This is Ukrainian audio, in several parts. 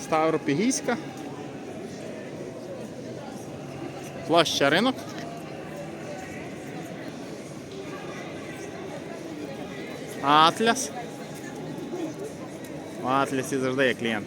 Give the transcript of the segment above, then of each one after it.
Ставропігійська. Площа ринок. Атляс. В Атласі завжди є клієнт.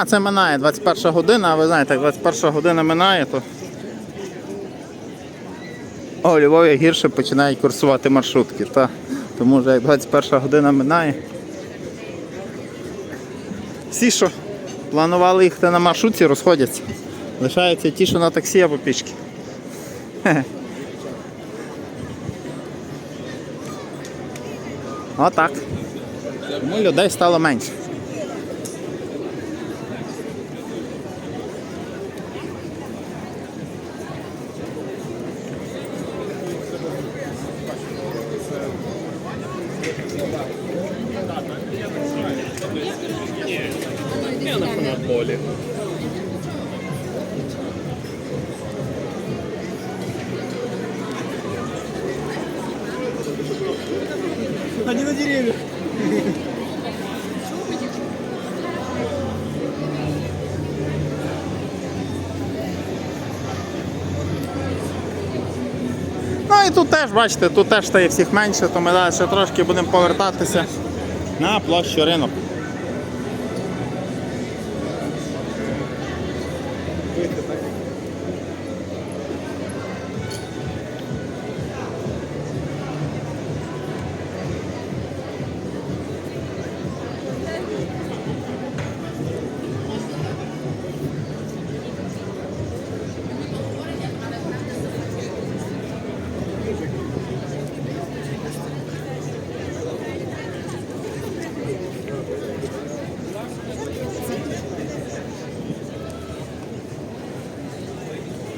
А, це минає 21 година, а ви знаєте, як 21 година минає, то О, Львові гірше починають курсувати маршрутки. Та. Тому вже як 21 година минає. Всі, що планували їхати на маршрутці, розходяться. Лишаються ті, що на таксі або пішки. Отак. Тому людей стало менше. Ну, і тут теж, бачите, тут теж стає всіх менше, то ми далі ще трошки будемо повертатися на площу ринок.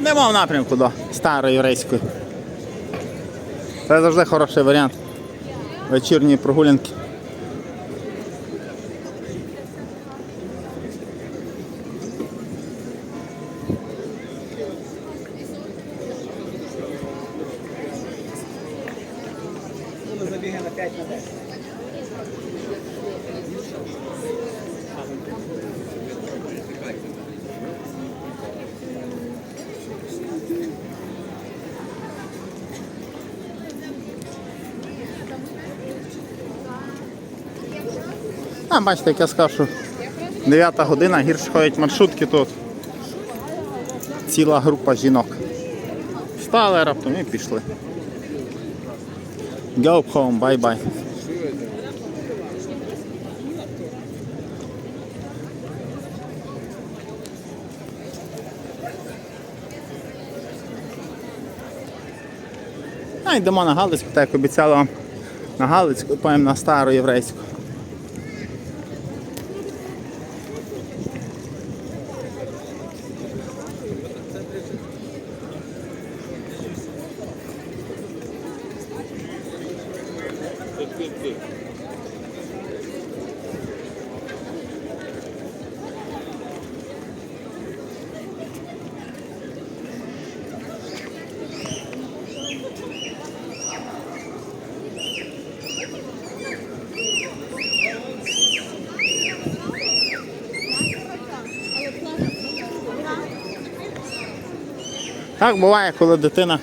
Йдемо в напрямку до старої єврейської. Це завжди хороший варіант. Вечірні прогулянки. Забігає на 5 на 10. А, бачите, як я скажу, 9 година, гірше ходять маршрутки тут. Ціла група жінок. Встали раптом і пішли. Go home, bye-bye. А йдемо на Галицьку, так як обіцяла вам на Галицьку, поїмо на стару єврейську. Так буває, коли дитина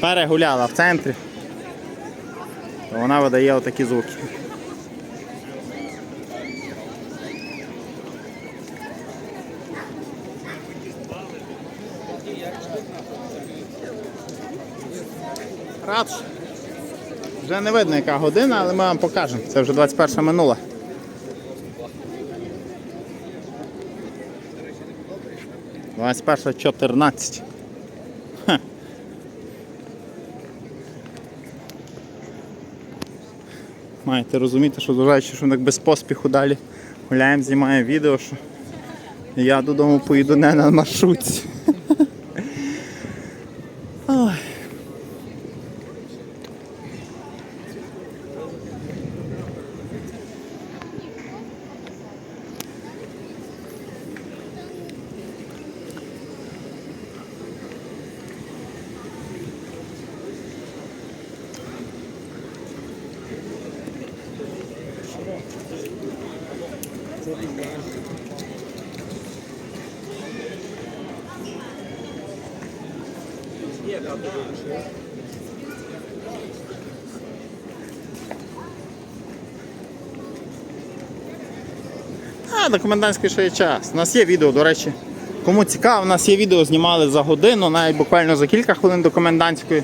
перегуляла в центрі, то вона видає отакі звуки. Рад. що Вже не видно, яка година, але ми вам покажемо. Це вже 21 минула. Двадцять перша чотирнадцять. Маєте розуміти, що зважаючи, що ми так без поспіху далі гуляємо, знімаємо відео, що я додому поїду не на маршрутці. А, до комендантської ще є час. У нас є відео, до речі. Кому цікаво, у нас є відео, знімали за годину, навіть буквально за кілька хвилин до комендантської.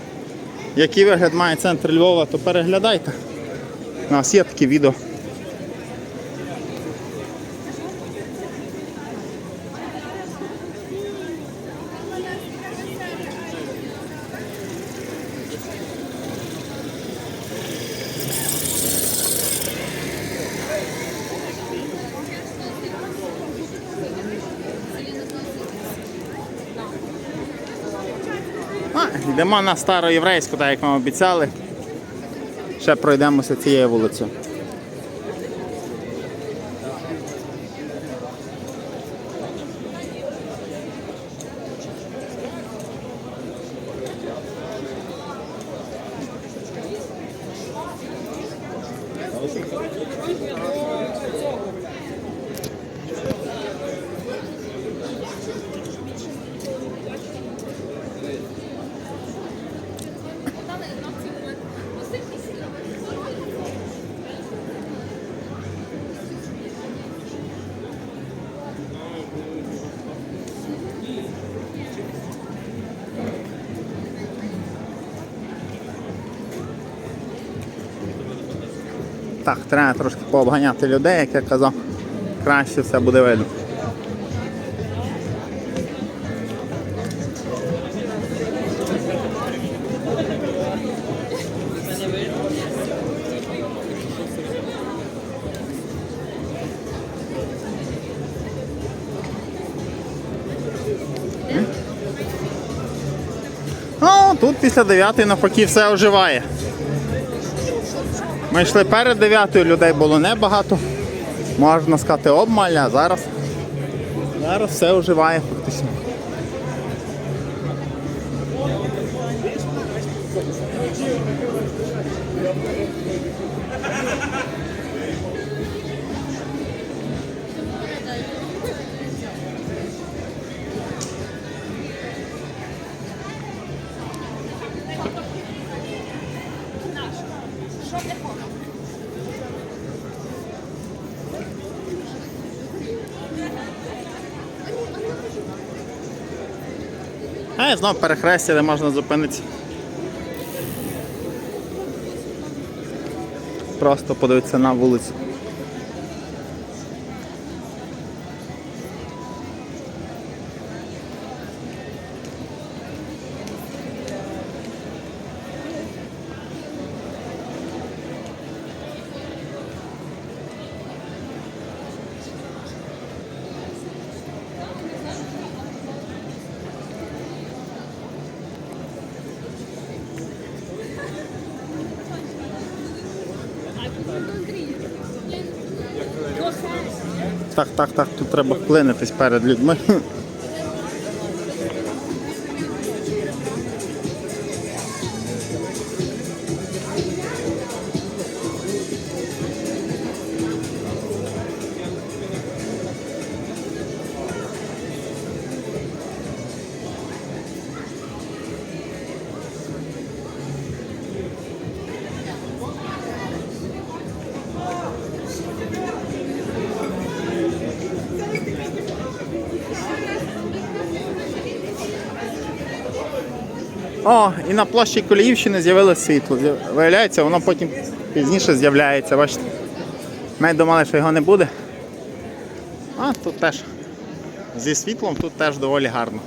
Який вигляд має центр Львова, то переглядайте. У нас є такі відео. Йдемо на староєврейську, так як ми обіцяли. Ще пройдемося цією вулицею. Так, треба трошки пообганяти людей, як я казав. Краще все буде видно. О, тут після 9 навпаки все оживає. Ми йшли перед 9 людей було небагато. Можна сказати обмаль, а зараз. Зараз все оживає фактично. А і знов перехрестя, де можна зупинитися. Просто подивитися на вулицю. Так, так, так, тут треба вклинитись перед людьми. О, і на площі Коліївщини з'явилось світло. Виявляється, воно потім пізніше з'являється, бачите. Ми думали, що його не буде. А тут теж зі світлом тут теж доволі гарно.